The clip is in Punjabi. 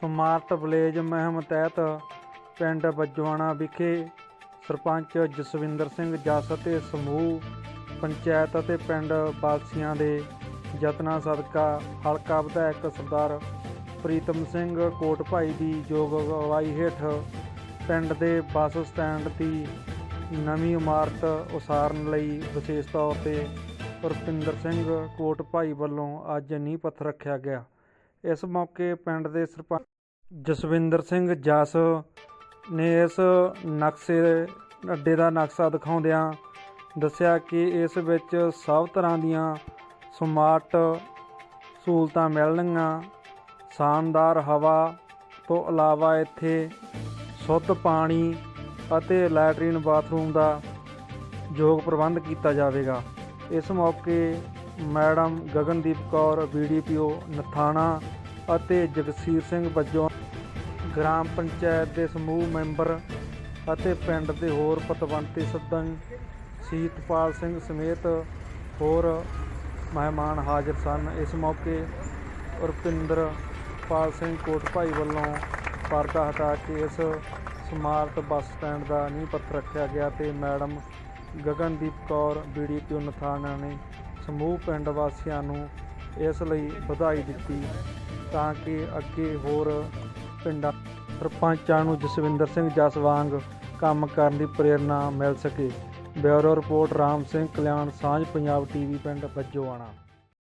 ਸਮਾਰਟ ਵਿਲੇਜ ਮੁਹਿੰਮ ਤਹਿਤ ਪਿੰਡ ਬੱਜਵਾਣਾ ਵਿਖੇ ਸਰਪੰਚ ਜਸਵਿੰਦਰ ਸਿੰਘ ਜੱਸ ਅਤੇ ਸਮੂਹ, ਪੰਚਾਇਤ ਅਤੇ ਪਿੰਡ ਵਾਸੀਆਂ ਦੇ ਯਤਨਾਂ ਸਦਕਾ ਹਲਕਾ ਵਿਧਾਇਕ ਸਰਦਾਰ ਪ੍ਰੀਤਮ ਸਿੰਘ ਕੋਟਭਾਈ ਦੀ ਯੋਗ ਅਗਵਾਈ ਹੇਠ ਪਿੰਡ ਦੇ ਬੱਸ ਸਟੈਂਡ ਦੀ ਨਵੀਂ ਇਮਾਰਤ ਉਸਾਰਨ ਲਈ ਵਿਸ਼ੇਸ਼ ਤੌਰ ਤੇ ਰੁਪਿੰਦਰ ਸਿੰਘ ਕੋਟਭਾਈ ਵੱਲੋਂ ਅੱਜ ਨੀਂਹ ਪੱਥਰ ਰੱਖਿਆ ਗਿਆ। ਇਸ ਮੌਕੇ ਪਿੰਡ ਦੇ ਸਰਪੰਚ ਜਸਵਿੰਦਰ ਸਿੰਘ ਜਸ ਨੇ ਇਸ ਨਕਸ਼ੇ ਅੱਡੇ ਦਾ ਨਕਸ਼ਾ ਦਿਖਾਉਂਦਿਆਂ ਦੱਸਿਆ ਕਿ ਇਸ ਵਿੱਚ ਸਭ ਤਰ੍ਹਾਂ ਦੀਆਂ ਸਮਾਰਟ ਸਹੂਲਤਾਂ ਮਿਲਣਗੀਆਂ। ਸ਼ਾਨਦਾਰ ਹਵਾ ਤੋਂ ਇਲਾਵਾ ਇੱਥੇ ਸ਼ੁੱਧ ਪਾਣੀ ਅਤੇ ਲੈਟਰੀਨ ਬਾਥਰੂਮ ਦਾ ਯੋਗ ਪ੍ਰਬੰਧ ਕੀਤਾ ਜਾਵੇਗਾ। ਇਸ ਮੌਕੇ ਮੈਡਮ ਗਗਨਦੀਪ ਕੌਰ ਬੀਡੀਪੀਓ ਨਥਾਣਾ ਅਤੇ ਜਗਸੀਰ ਸਿੰਘ ਵੱਜੋਂ ਗ੍ਰਾਮ ਪੰਚਾਇਤ ਦੇ ਸਮੂਹ ਮੈਂਬਰ ਅਤੇ ਪਿੰਡ ਦੇ ਹੋਰ ਪਤਵੰਤੇ ਸੱਦਣ ਸੀਤਪਾਲ ਸਿੰਘ ਸਮੇਤ ਹੋਰ ਮਹਿਮਾਨ ਹਾਜ਼ਰ ਸਨ। ਇਸ ਮੌਕੇ ਰੁਪਿੰਦਰ ਪਾਲ ਸਿੰਘ ਕੋਟਭਾਈ ਵੱਲੋਂ ਪਰਦਾ ਹਟਾ ਕੇ ਇਸ ਸਮਾਰਟ ਬੱਸ ਸਟੈਂਡ ਦਾ ਨੀਂਹ ਪੱਥਰ ਰੱਖਿਆ ਗਿਆ ਤੇ ਮੈਡਮ ਗਗਨਦੀਪ ਕੌਰ ਬੀਡੀਪੀਓ ਨਥਾਣਾ ਨੇ ਸਮੂਹ ਪਿੰਡ ਵਾਸੀਆਂ ਨੂੰ ਇਸ ਲਈ ਵਧਾਈ ਦਿੱਤੀ। ਤਾਂ ਕਿ ਅੱਗੇ ਹੋਰ ਪਿੰਡਾਂ ਸਰਪੰਚਾਂ ਨੂੰ ਜਸਵਿੰਦਰ ਸਿੰਘ ਜਸ ਵਾਂਗ ਕੰਮ ਕਰਨ ਦੀ ਪ੍ਰੇਰਣਾ ਮਿਲ ਸਕੇ। ਬਿਊਰੋ ਰਿਪੋਰਟ, ਰਾਮ ਸਿੰਘ ਕਲਿਆਣ, ਸਾਂਝ, ਪੰਜਾਬ ਟੀਵੀ, ਪਿੰਡ ਬੱਜੋਆਣਾ।